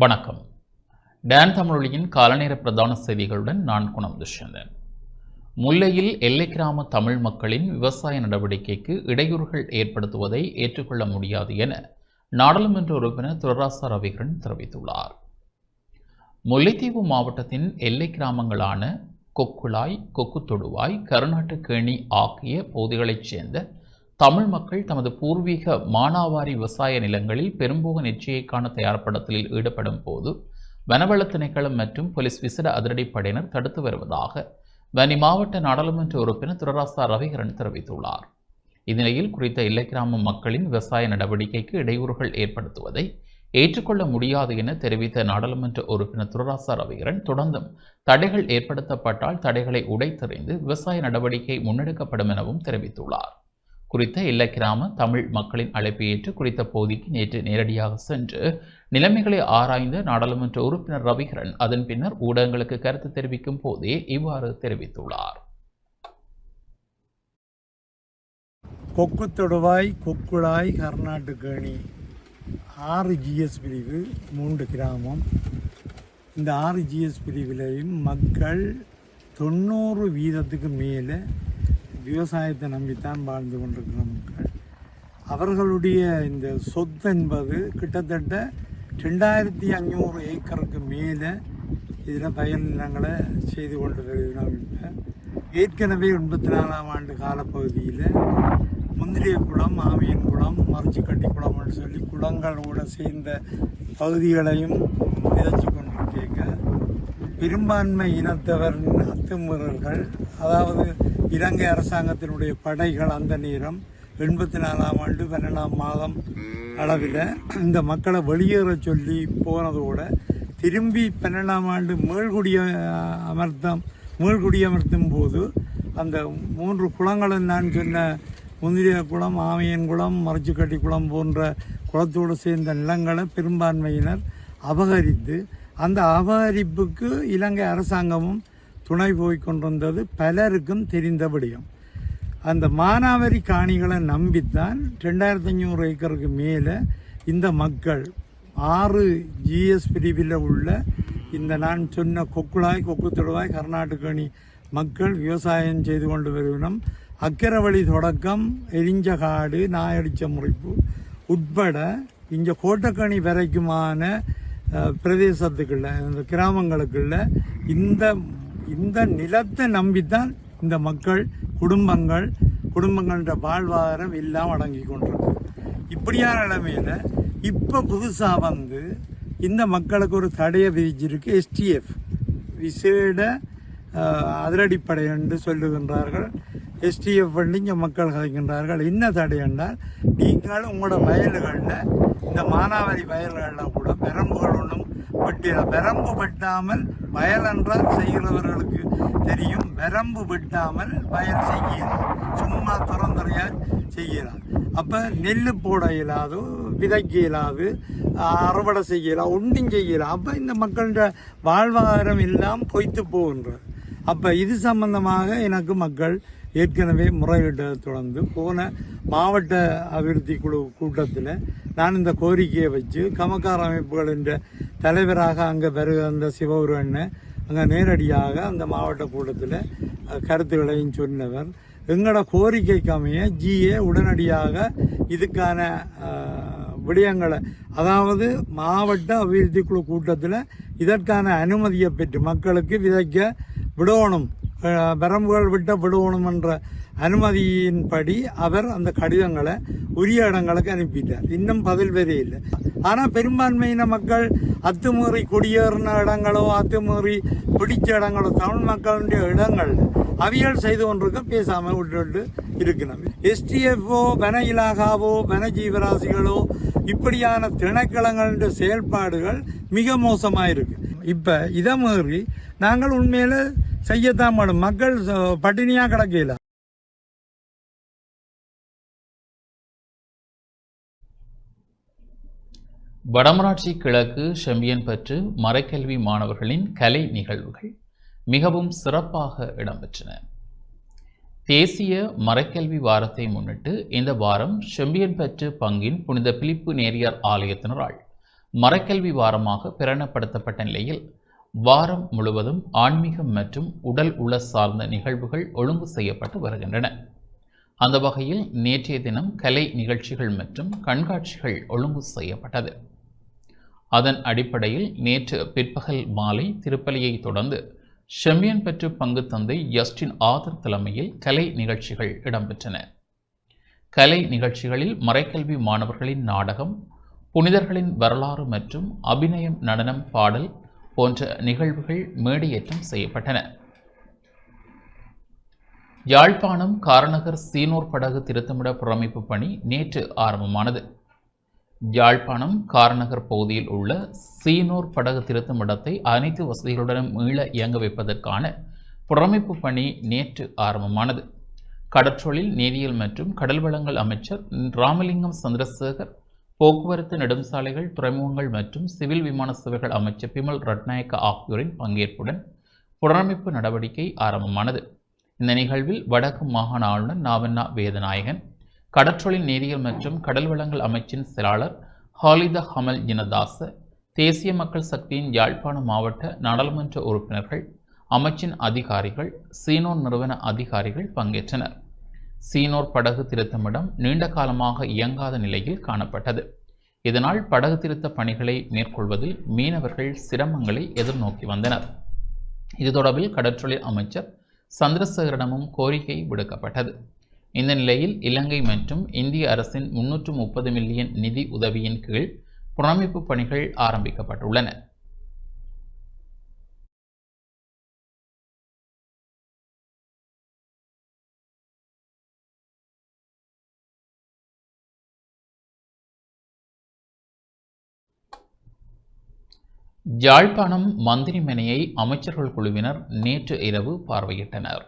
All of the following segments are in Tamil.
வணக்கம். டேன் தமிழொலியின் காலநேர பிரதான செய்திகளுடன் நான் குணம் துஷ்யந்தன். முல்லையில் எல்லை கிராம தமிழ் மக்களின் விவசாய நடவடிக்கைக்கு இடையூறுகள் ஏற்படுத்துவதை ஏற்றுக்கொள்ள முடியாது என நாடாளுமன்ற உறுப்பினர் துரராசா ரவிகரன் தெரிவித்துள்ளார். முல்லைத்தீவு மாவட்டத்தின் எல்லை கிராமங்களான கொக்குளாய் கொக்குத்தொடுவாய் கருநாட்டுக்கேணி ஆகிய பகுதிகளைச் சேர்ந்த தமிழ் மக்கள் தமது பூர்வீக மானாவாரி விவசாய நிலங்களில் பெரும்போக நெச்சியைக்கான தயார்படுத்தலில் ஈடுபடும் போது வனவள திணைக்களம் மற்றும் போலீஸ் விசேட அதிரடிப்படையினர் தடுத்து வருவதாக வனி மாவட்ட நாடாளுமன்ற உறுப்பினர் துரராசா ரவிகரன் தெரிவித்துள்ளார். இந்நிலையில் குறித்த எல்லை கிராம மக்களின் விவசாய நடவடிக்கைக்கு இடையூறுகள் ஏற்படுத்துவதை ஏற்றுக்கொள்ள முடியாது என தெரிவித்த நாடாளுமன்ற உறுப்பினர் துரராசா ரவிகரன் தொடர்ந்தும் தடைகள் ஏற்படுத்தப்பட்டால் தடைகளை உடைத்தெறிந்து விவசாய நடவடிக்கை முன்னெடுக்கப்படும் எனவும் தெரிவித்துள்ளார். குறித்த எல்லை தமிழ் மக்களின் அழைப்பை ஏற்று குறித்த பகுதிக்கு நேற்று நேரடியாக சென்று நிலைமைகளை ஆராய்ந்த நாடாளுமன்ற உறுப்பினர் ரவிகரன் அதன் பின்னர் ஊடகங்களுக்கு கருத்து தெரிவிக்கும் போதே இவ்வாறு தெரிவித்துள்ளார். கொக்கு தொடுவாய் கொக்குழாய் கர்நாட்டுக்கேணி ஆறு ஜிஎஸ் பிரிவு மூன்று கிராமம். இந்த ஆறு ஜிஎஸ் பிரிவிலையும் மக்கள் தொண்ணூறு வீதத்துக்கு மேலே விவசாயத்தை நம்பித்தான் வாழ்ந்து கொண்டிருக்கிற மக்கள். அவர்களுடைய இந்த சொத்து என்பது கிட்டத்தட்ட ரெண்டாயிரத்தி அஞ்சூறு ஏக்கருக்கு மேலே இதில் பயன் நிலங்களை செய்து கொண்டு வருகிறோம் ஏற்கனவே எண்பத்தி நாலாம் ஆண்டு காலப்பகுதியில் முந்திரிய குளம் ஆவியன் குளம் மறைச்சிக்கட்டி குளம்னு சொல்லி குளங்களோட சேர்ந்த பகுதிகளையும் விதைச்சு கொண்டிருக்கீங்க. பெரும்பான்மை இனத்தவர் அத்துமீறல்கள் அதாவது இலங்கை அரசாங்கத்தினுடைய படைகள் அந்த நேரம் எண்பத்தி நாலாம் ஆண்டு பன்னெண்டாம் மாதம் அளவில் இந்த மக்களை வெளியேற சொல்லி போனதோட திரும்பி பன்னெண்டாம் ஆண்டு மேல்குடிய அமர்த்தம் மேல்குடியமர்த்தும் போது அந்த மூன்று குளங்களும் நான் சொன்ன முந்திரிய குளம் ஆமையன் குளம் மறைச்சுக்கட்டி குளம் போன்ற குளத்தோடு சேர்ந்த நிலங்களை பெரும்பான்மையினர் அபகரித்து அந்த அபகரிப்புக்கு இலங்கை அரசாங்கமும் துணை போய் கொண்டிருந்தது பலருக்கும் தெரிந்த விடயம். அந்த மானாவாரி காணிகளை நம்பித்தான் ரெண்டாயிரத்தி ஐநூறு ஏக்கருக்கு மேலே இந்த மக்கள் ஆறு ஜிஎஸ் பிரிவில் உள்ள இந்த நான் சொன்ன கொக்குளாய் கொக்குத்தொடுவாய் கர்நாடகணி மக்கள் விவசாயம் செய்து கொண்டு வருவினம். அக்கரவழி தொடக்கம் எரிஞ்ச காடு நாயடிச்ச முறிப்பு உட்பட இங்கே கோட்டக்கணி வரைக்குமான பிரதேசத்துக்குள்ள இந்த கிராமங்களுக்குள்ள இந்த இந்த நிலத்தை நம்பித்தான் இந்த மக்கள் குடும்பங்கள் குடும்பங்கள்ன்ற வாழ்வாதாரம் எல்லாம் அடங்கி கொண்டிருக்கு இப்படியான நிலைமையில் இப்போ புதுசாக வந்து இந்த மக்களுக்கு ஒரு தடையை விதிச்சிருக்கு எஸ்டிஎஃப் விசேட அதிரடிப்படை என்று சொல்லுகின்றார்கள். எஸ்டிஎஃப் வந்து இங்கே மக்கள் கதைக்கின்றார்கள் என்ன தடை என்றால் நீங்கள் உங்களோட வயல்களில் இந்த மானாவாரி வயல்களில் கூட பெரம்புகள் ஒன்றும் வெட்டிட பெரம்பு வெட்டாமல் வயல் என்றால் செய்கிறவர்களுக்கு தெரியும். பெரம்பு வெட்டாமல் வயல் செய்கிறார். சும்மா திறந்தறையால் செய்கிறார். அப்போ நெல் போட இயலாது விதைக்க இயலாது அறுவடை செய்யலாம் ஒன்றும் செய்யலாம் அப்போ இந்த மக்களோட வாழ்வாதாரம் எல்லாம் பொய்த்து போகின்றார் அப்போ இது சம்பந்தமாக எனக்கு மக்கள் ஏற்கனவே முறையிட்ட தொடர்ந்து போன மாவட்ட அபிவிருத்தி குழு கூட்டத்தில் நான் இந்த கோரிக்கையை வச்சு கமக்கார அமைப்புகளின் தலைவராக அங்கே வருக அந்த சிவகுரு அங்கே நேரடியாக அந்த மாவட்ட கூட்டத்தில் கருத்துக்களையும் சொன்னவர். எங்களோட கோரிக்கைக்கு அமைய ஜிஏ உடனடியாக இதுக்கான விடயங்களை அதாவது மாவட்ட அபிவிருத்தி குழு கூட்டத்தில் இதற்கான அனுமதியை பெற்று மக்களுக்கு விதைக்க விடணும். பெரம்புகள் விட்ட விடணும் என்ற அனுமதியின்படி அவர் அந்த கடிதங்களை உரிய இடங்களுக்கு அனுப்பிட்டார். இன்னும் பதில் வரே இல்லை ஆனால் பெரும்பான்மையின மக்கள் அத்துமீறி குடியேறின இடங்களோ அத்துமீறி பிடிச்ச இடங்களோ தமிழ் மக்களுடைய இடங்கள் அவியல் செய்து கொண்டிருக்க பேசாமல் விட்டுட்டு இருக்கணும் எஸ்டிஎஃப்ஓ வன இலாகாவோ வன ஜீவராசிகளோ இப்படியான திணைக்களங்களுடைய செயல்பாடுகள் மிக மோசமாக இருக்கு இப்போ இதை மீறி நாங்கள் உண்மையில செய்யத்தான் மாட்டோம் மக்கள் பட்டினியா கிடக்கல வடமராட்சி கிழக்கு செம்பியன்பற்று மறைக்கல்வி மாணவர்களின் கலை நிகழ்வுகள் மிகவும் சிறப்பாக இடம்பெற்றன. தேசிய மறைக்கல்வி வாரத்தை முன்னிட்டு இந்த வாரம் செம்பியன்பற்று பங்கின் புனித பிலிப்பு நேரியார் ஆலயத்தினரால் மறைக்கல்வி வாரமாக பிரணப்படுத்தப்பட்ட நிலையில் வாரம் முழுவதும் ஆன்மீகம் மற்றும் உடல் உள சார்ந்த நிகழ்வுகள் ஒழுங்கு செய்யப்பட்டு வருகின்றன. அந்த வகையில் நேற்றைய தினம் கலை நிகழ்ச்சிகள் மற்றும் கண்காட்சிகள் ஒழுங்கு செய்யப்பட்டது. அதன் அடிப்படையில் நேற்று பிற்பகல் மாலை திருப்பலியை தொடர்ந்து செம்பியன் பெற்று பங்கு தந்தை ஜஸ்டின் ஆதர் தலைமையில் கலை நிகழ்ச்சிகள் இடம்பெற்றன. கலை நிகழ்ச்சிகளில் மறைக்கல்வி மாணவர்களின் நாடகம் புனிதர்களின் வரலாறு மற்றும் அபிநயம் நடனம் பாடல் போன்ற நிகழ்வுகள் மேடையேற்றம் செய்யப்பட்டன. யாழ்ப்பாணம் காரநகர் சீனோர் படகு திருத்தமிட புறமைப்பு பணி நேற்று ஆரம்பமானது. யாழ்ப்பாணம் காரநகர் பகுதியில் உள்ள சீனோர் படகு திருத்தமிடத்தை அனைத்து வசதிகளுடனும் மீள இயங்க வைப்பதற்கான புறமைப்பு பணி நேற்று ஆரம்பமானது. கடற்றொழில் நீரியல் மற்றும் கடல் வளங்கள் அமைச்சர் ராமலிங்கம் சந்திரசேகர் போக்குவரத்து நெடுஞ்சாலைகள் துறைமுகங்கள் மற்றும் சிவில் விமான சேவைகள் அமைச்சர் பிமல் ரட்நாயக்க ஆகியோரின் பங்கேற்புடன் புனரமைப்பு நடவடிக்கை ஆரம்பமானது. இந்த நிகழ்வில் வடக்கு மாகாண ஆளுநர் நாவண்ணா வேதநாயகன் கடற்றொழில் நீரியல் மற்றும் கடல் வளங்கள் அமைச்சின் செயலாளர் ஹாலித ஹமல் ஜினதாச தேசிய மக்கள் சக்தியின் யாழ்ப்பாண மாவட்ட நாடாளுமன்ற உறுப்பினர்கள் அமைச்சின் அதிகாரிகள் சீனோ நிறுவன அதிகாரிகள் பங்கேற்றனர். சீனோர் படகு திருத்தமிடம் நீண்ட காலமாக இயங்காத நிலையில் காணப்பட்டது. இதனால் படகு திருத்த பணிகளை மேற்கொள்வதில் மீனவர்கள் சிரமங்களை எதிர்நோக்கி வந்தனர். இது தொடர்பில் கடற்றொழில் அமைச்சர் சந்திரசேகரிடமும் கோரிக்கை விடுக்கப்பட்டது. இந்த நிலையில் இலங்கை மற்றும் இந்திய அரசின் முன்னூற்று முப்பது மில்லியன் நிதி உதவியின் கீழ் புனரமைப்பு பணிகள் ஆரம்பிக்கப்பட்டுள்ளன. யாழ்ப்பாணம் மந்திரிமனையை அமைச்சர்கள் குழுவினர் நேற்று இரவு பார்வையிட்டனர்.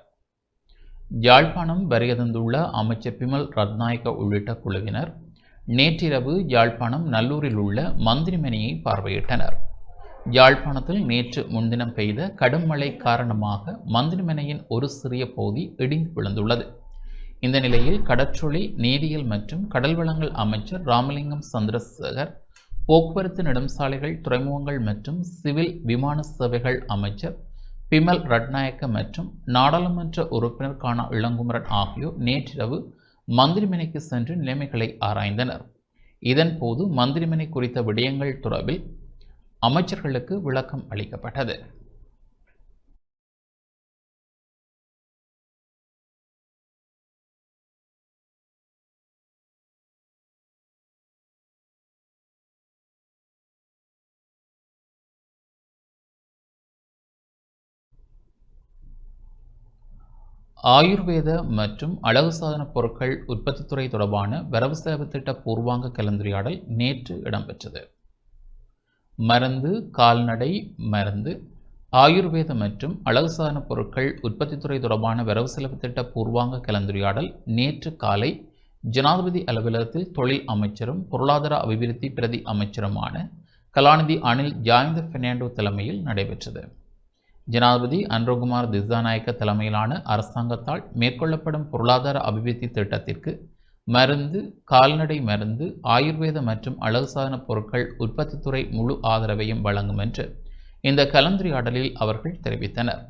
யாழ்ப்பாணம் வருகதந்துள்ள அமைச்சர் பிமல் ரத்நாயக்க உள்ளிட்ட குழுவினர் நேற்றிரவு யாழ்ப்பாணம் நல்லூரில் உள்ள மந்திரிமனையை பார்வையிட்டனர். யாழ்ப்பாணத்தில் நேற்று முன்தினம் பெய்த கடும் மழை காரணமாக மந்திரிமனையின் ஒரு சிறிய பகுதி இடிந்து விழுந்துள்ளது. இந்த நிலையில் கடற்றொழி நீரியல் மற்றும் கடல் வளங்கள் அமைச்சர் ராமலிங்கம் சந்திரசேகர் போக்குவரத்து நெடுஞ்சாலைகள் துறைமுகங்கள் மற்றும் சிவில் விமான சேவைகள் அமைச்சர் பிமல் ரட்நாயக்க மற்றும் நாடாளுமன்ற உறுப்பினர் காணா இளங்குமரன் ஆகியோர் நேற்றிரவு மந்திரிமனைக்கு சென்று நிலைமைகளை ஆராய்ந்தனர். இதன்போது மந்திரிமனை குறித்த விடயங்கள் தொடர்பில் அமைச்சர்களுக்கு விளக்கம் அளிக்கப்பட்டது. ஆயுர்வேத மற்றும் அழகு சாதன பொருட்கள் உற்பத்தித்துறை தொடர்பான வரவு செலவு திட்ட பூர்வாங்க கலந்துரையாடல் நேற்று இடம்பெற்றது. மருந்து கால்நடை மருந்து ஆயுர்வேத மற்றும் அழகு சாதன பொருட்கள் உற்பத்தித்துறை தொடர்பான வரவு செலவு திட்ட பூர்வாங்க கலந்துரையாடல் நேற்று காலை ஜனாதிபதி அலுவலகத்தில் தொழில் அமைச்சரும் பொருளாதார அபிவிருத்தி பிரதி அமைச்சருமான கலாநிதி அனில் ஜாயந்த பெர்னாண்டோ தலைமையில் நடைபெற்றது. ஜனாதிபதி அன்ரோகுமார் திசாநாயக்க தலைமையிலான அரசாங்கத்தால் மேற்கொள்ளப்படும் பொருளாதார அபிவிருத்தி திட்டத்திற்கு மருந்து கால்நடை மருந்து ஆயுர்வேத மற்றும் அழகு சாதன பொருட்கள் உற்பத்தித்துறை முழு ஆதரவையும் வழங்கும் என்று இந்த கலந்துரையாடலில் அவர்கள் தெரிவித்தனர்.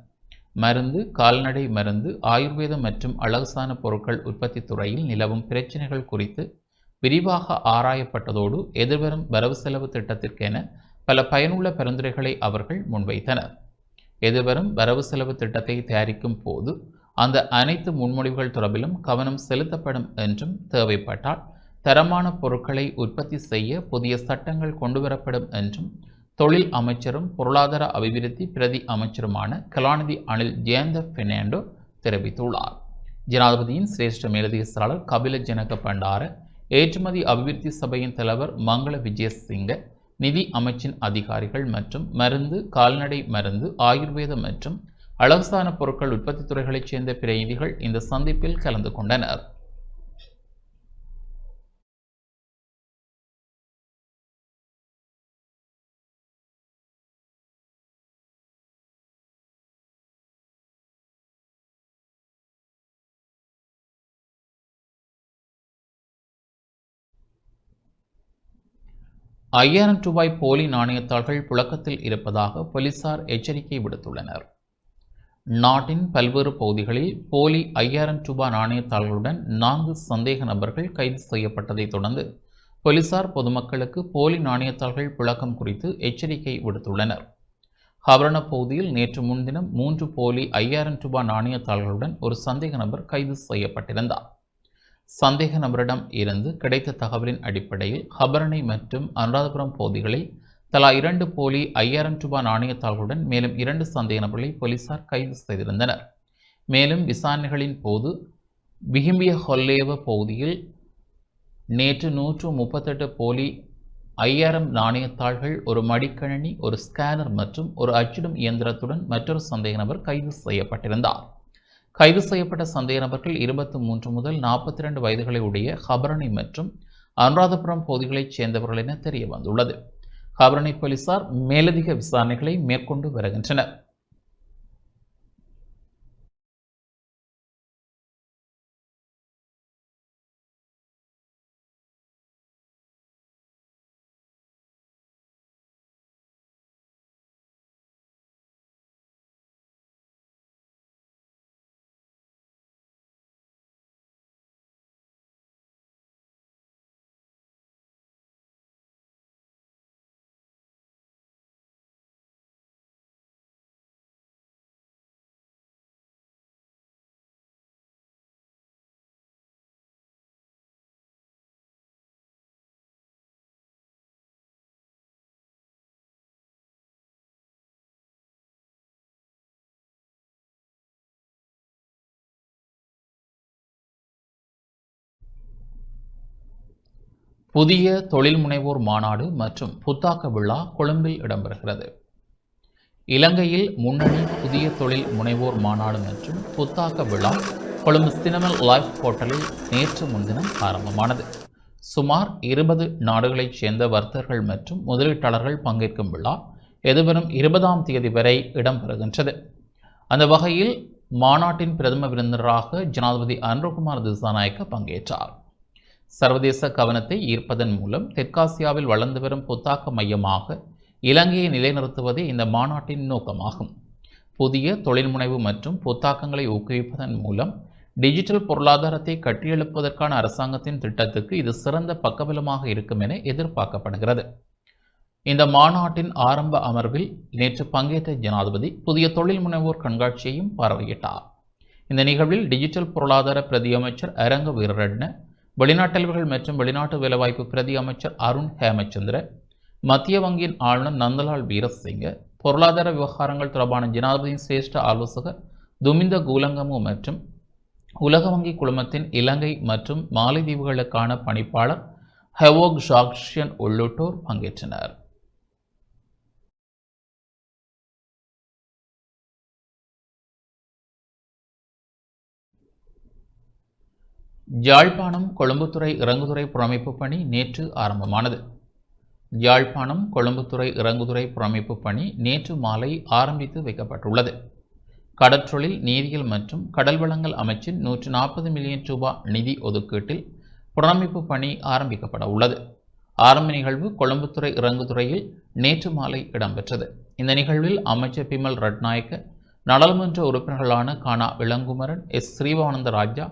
மருந்து கால்நடை மருந்து ஆயுர்வேத மற்றும் அழகுசான பொருட்கள் உற்பத்தி துறையில் நிலவும் பிரச்சினைகள் குறித்து விரிவாக ஆராயப்பட்டதோடு எதிர்வரும் வரவு செலவு திட்டத்திற்கென பல பயனுள்ள பரிந்துரைகளை அவர்கள் முன்வைத்தனர். எதிர்வரும் வரவு செலவு திட்டத்தை தயாரிக்கும் போது அந்த அனைத்து முன்மொழிவுகள் தொடர்பிலும் கவனம் செலுத்தப்படும் என்றும் தேவைப்பட்டால் தரமான பொருட்களை உற்பத்தி செய்ய புதிய சட்டங்கள் கொண்டுவரப்படும் என்றும் தொழில் அமைச்சரும் பொருளாதார அபிவிருத்தி பிரதி அமைச்சருமான கலாநிதி அனில் ஜெயந்த பெர்னாண்டோ தெரிவித்துள்ளார். ஜனாதிபதியின் சிரேஷ்ட மேலதிகாரர் கபில ஜனக பண்டார ஏற்றுமதி அபிவிருத்தி சபையின் தலைவர் மங்கள விஜயசிங்க நிதி அமைச்சின் அதிகாரிகள் மற்றும் மருந்து கால்நடை மருந்து ஆயுர்வேத மற்றும் அழகுசான பொருட்கள் உற்பத்தி துறைகளைச் சேர்ந்த பிரதிநிதிகள் இந்த சந்திப்பில் கலந்து கொண்டனர். ஐயாயிரம் ரூபாய் போலி நாணயத்தாள்கள் புழக்கத்தில் இருப்பதாக போலீசார் எச்சரிக்கை விடுத்துள்ளனர். நாட்டின் பல்வேறு பகுதிகளில் போலி ஐயாயிரம் ரூபாய் நாணயத்தாள்களுடன் நான்கு சந்தேக நபர்கள் கைது செய்யப்பட்டதைத் தொடர்ந்து போலீசார் பொதுமக்களுக்கு போலி நாணயத்தாள்கள் புழக்கம் குறித்து எச்சரிக்கை விடுத்துள்ளனர். ஹவரண பகுதியில் நேற்று முன்தினம் மூன்று போலி ஐயாயிரம் ரூபாய் நாணயத்தாள்களுடன் ஒரு சந்தேக நபர் கைது செய்யப்பட்டிருந்தார். சந்தேக நபரிடம் இருந்து கிடைத்த தகவலின் அடிப்படையில் ஹபரணை மற்றும் அனுராதபுரம் பகுதிகளில் தலா இரண்டு போலி ஐயாயிரம் ரூபாய் நாணயத்தாள்களுடன் மேலும் இரண்டு சந்தேக நபர்களை போலீசார் கைது செய்திருந்தனர். மேலும் விசாரணைகளின் போது விகிம்பிய ஹொல்லேவ பகுதியில் நேற்று நூற்று முப்பத்தெட்டு போலி ஐயாயிரம் நாணயத்தாள்கள் ஒரு மடிக்கணினி ஒரு ஸ்கேனர் மற்றும் ஒரு அச்சிடும் இயந்திரத்துடன் மற்றொரு சந்தேக நபர் கைது செய்யப்பட்டிருந்தார். கைது செய்யப்பட்ட சந்தேக நபர்கள் இருபத்தி மூன்று முதல் நாற்பத்தி இரண்டு வயதுகளை உடைய ஹபரணி மற்றும் அனுராதபுரம் பகுதிகளைச் சேர்ந்தவர்கள் என தெரிய வந்துள்ளது ஹபரணி போலீசார் மேலதிக விசாரணைகளை மேற்கொண்டு வருகின்றனர். புதிய தொழில் முனைவோர் மாநாடு மற்றும் புத்தாக்க விழா கொழும்பில் இடம்பெறுகிறது. இலங்கையில் முன்னணி புதிய தொழில் முனைவோர் மாநாடு மற்றும் புத்தாக்க விழா கொழும்பு சினிமல் லைஃப் ஹோட்டலில் நேற்று முன்தினம் ஆரம்பமானது. சுமார் இருபது நாடுகளைச் சேர்ந்த வர்த்தகர்கள் மற்றும் முதலீட்டாளர்கள் பங்கேற்கும் விழா எதிர்வரும் இருபதாம் தேதி வரை இடம்பெறுகின்றது. அந்த வகையில் மாநாட்டின் பிரதம விருந்தினராக ஜனாதிபதி அனுரகுமார் திசாநாயக்க பங்கேற்றார். சர்வதேச கவனத்தை ஈர்ப்பதன் மூலம் தெற்காசியாவில் வளர்ந்து வரும் புத்தாக்க மையமாக இலங்கையை நிலைநிறுத்துவதே இந்த மாநாட்டின் நோக்கமாகும். புதிய தொழில்முனைவு மற்றும் புத்தாக்கங்களை ஊக்குவிப்பதன் மூலம் டிஜிட்டல் பொருளாதாரத்தை கட்டியெழுப்பதற்கான அரசாங்கத்தின் திட்டத்துக்கு இது சிறந்த பக்கபலமாக இருக்கும் என எதிர்பார்க்கப்படுகிறது. இந்த மாநாட்டின் ஆரம்ப அமர்வில் நேற்று பங்கேற்ற ஜனாதிபதி புதிய தொழில் முனைவோர் கண்காட்சியையும் பார்வையிட்டார். இந்த நிகழ்வில் டிஜிட்டல் பொருளாதார பிரதியமைச்சர் அரங்க வீரரட்ன வெளிநாட்டல்வர்கள் மற்றும் வெளிநாட்டு வேலைவாய்ப்பு பிரதி அமைச்சர் அருண் ஹேமச்சந்திர மத்திய வங்கியின் ஆளுநர் நந்தலால் வீரசிங்க பொருளாதார விவகாரங்கள் தொடர்பான ஜனாதிபதியின் சிரேஷ்ட ஆலோசகர் துமிந்த கூலங்கமு மற்றும் உலக வங்கி குழுமத்தின் இலங்கை மற்றும் மாலைதீவுகளுக்கான பணிப்பாளர் ஹெவோக் ஜாக்ஷியன் உள்ளிட்டோர் பங்கேற்றனர். யாழ்ப்பாணம் கொழும்புத்துறை இறங்குதுறை புறமைப்பு பணி நேற்று ஆரம்பமானது. யாழ்ப்பாணம் கொழும்புத்துறை இறங்குதுறை புறமைப்பு பணி நேற்று மாலை ஆரம்பித்து வைக்கப்பட்டுள்ளது. கடற்றொழில் நீரியல் மற்றும் கடல் வளங்கள் அமைச்சின் நூற்று நாற்பது மில்லியன் ரூபாய் நிதி ஒதுக்கீட்டில் புறமைப்பு பணி ஆரம்பிக்கப்பட உள்ளது. ஆரம்ப நிகழ்வு கொழும்புத்துறை இறங்குதுறையில் நேற்று மாலை இடம்பெற்றது. இந்த நிகழ்வில் அமைச்சர் பிமல் ரட்நாயக்க நாடாளுமன்ற உறுப்பினர்களான கானா இளங்குமரன் எஸ். ஸ்ரீவானந்த ராஜா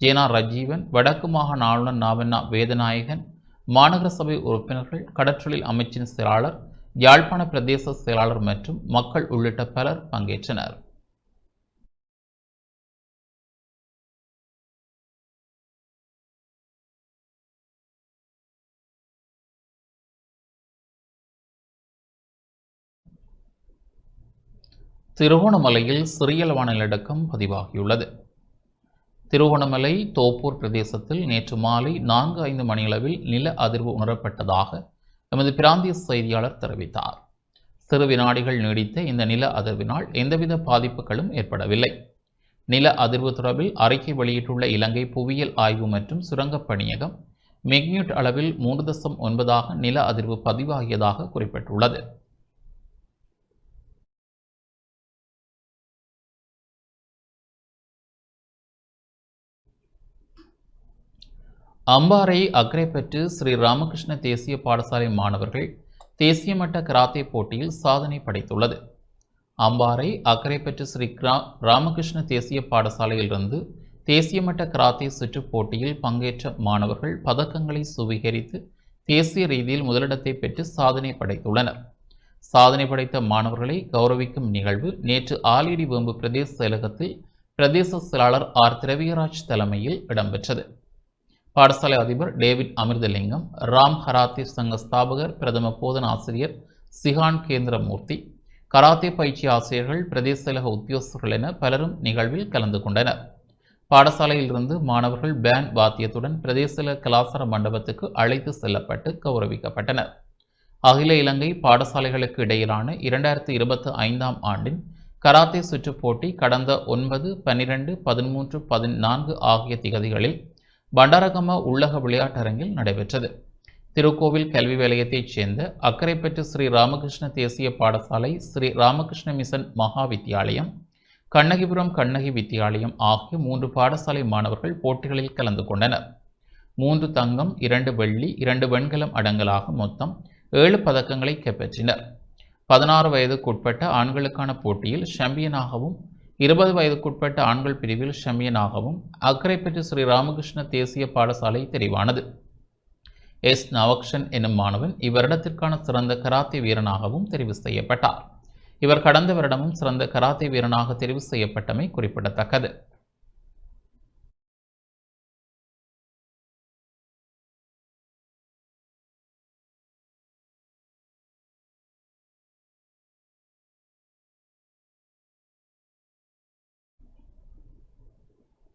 ஜேனா ரஜீவன் வடக்கு மாகாண ஆளுநர் நாவண்ணா வேதநாயகன் மாநகர சபை உறுப்பினர்கள் கடற்றொழில் அமைச்சின் செயலாளர் யாழ்ப்பாண பிரதேச செயலாளர் மற்றும் மக்கள் உள்ளிட்ட பலர் பங்கேற்றனர். திருகோணமலையில் சிறியல் வானிலடக்கம் பதிவாகியுள்ளது. திருவண்ணாமலை தோப்பூர் பிரதேசத்தில் நேற்று மாலை நான்கு ஐந்து மணியளவில் நில அதிர்வு உணரப்பட்டதாக எமது பிராந்திய செய்தியாளர் தெரிவித்தார். சிறு வினாடிகள் நீடித்த இந்த நில அதிர்வினால் எந்தவித பாதிப்புகளும் ஏற்படவில்லை. நில அதிர்வு தொடர்பில் அறிக்கை வெளியிட்டுள்ள இலங்கை புவியியல் ஆய்வு மற்றும் சுரங்கப் பணியகம் மெக்னியூட் அளவில் மூன்று தசம் ஒன்பதாக நில அதிர்வு பதிவாகியதாக குறிப்பிட்டுள்ளது. அம்பாறை அக்கரைப்பற்று ஸ்ரீ ராமகிருஷ்ண தேசிய பாடசாலை மாணவர்கள் தேசிய மட்ட கராத்தே போட்டியில் சாதனை படைத்துள்ளது. அம்பாறை அக்கரைப்பற்று ஸ்ரீ ராமகிருஷ்ண தேசிய பாடசாலையிலிருந்து தேசிய மட்ட கராத்தே சுற்றுப் போட்டியில் பங்கேற்ற மாணவர்கள் பதக்கங்களை சுவீகரித்து தேசிய ரீதியில் முதலிடத்தை பெற்று சாதனை படைத்துள்ளனர். சாதனை படைத்த மாணவர்களை கௌரவிக்கும் நிகழ்வு நேற்று ஆலிடி வேம்பு பிரதேச செயலகத்தில் பிரதேச செயலாளர் ஆர். திரவியராஜ் தலைமையில் இடம்பெற்றது. பாடசாலை அதிபர் டேவிட் அமிர்தலிங்கம் ராம் கராத்தே சங்க ஸ்தாபகர் பிரதம போதன ஆசிரியர் சிஹான் கேந்திரமூர்த்தி கராத்தே பயிற்சி ஆசிரியர்கள் பிரதேசலக செயலக உத்தியோகஸ்தர்கள் என பலரும் நிகழ்வில் கலந்து கொண்டனர். பாடசாலையிலிருந்து மாணவர்கள் பேண்ட் வாத்தியத்துடன் பிரதேசல கலாசார மண்டபத்துக்கு அழைத்து செல்லப்பட்டு கௌரவிக்கப்பட்டனர். அகில இலங்கை பாடசாலைகளுக்கு இடையிலான இரண்டாயிரத்தி இருபத்தி ஐந்தாம் ஆண்டின் கராத்தே சுற்றுப் போட்டி கடந்த ஒன்பது பன்னிரண்டு பதிமூன்று பதினான்கு ஆகிய திகதிகளில் பண்டாரகம உள்ளக விளையாட்டரங்கில் நடைபெற்றது. திருக்கோவில் கல்வி நிலையத்தைச் சேர்ந்த அக்கரைப்பற்று ஸ்ரீ ராமகிருஷ்ண தேசிய பாடசாலை ஸ்ரீ ராமகிருஷ்ண மிஷன் மகா வித்தியாலயம் கண்ணகிபுரம் கண்ணகி வித்தியாலயம் ஆகிய மூன்று பாடசாலை மாணவர்கள் போட்டிகளில் கலந்து கொண்டனர். மூன்று தங்கம் இரண்டு வெள்ளி இரண்டு வெண்கலம் அடங்கலாக மொத்தம் ஏழு பதக்கங்களை கைப்பற்றினர். பதினாறு வயதுக்குட்பட்ட ஆண்களுக்கான போட்டியில் சாம்பியனாகவும் இருபது வயதுக்குட்பட்ட ஆண்கள் பிரிவில் ஷமியனாகவும் அக்கரைப்பற்று ஸ்ரீ ராமகிருஷ்ண தேசிய பாடசாலை தெரிவானது. எஸ். நவக்ஷன் என்னும் மாணவன் இவ்வருடத்திற்கான சிறந்த கராத்தே வீரனாகவும் தெரிவு செய்யப்பட்டார். இவர் கடந்த வருடமும் சிறந்த கராத்தே வீரனாக தெரிவு செய்யப்பட்டமை குறிப்பிடத்தக்கது.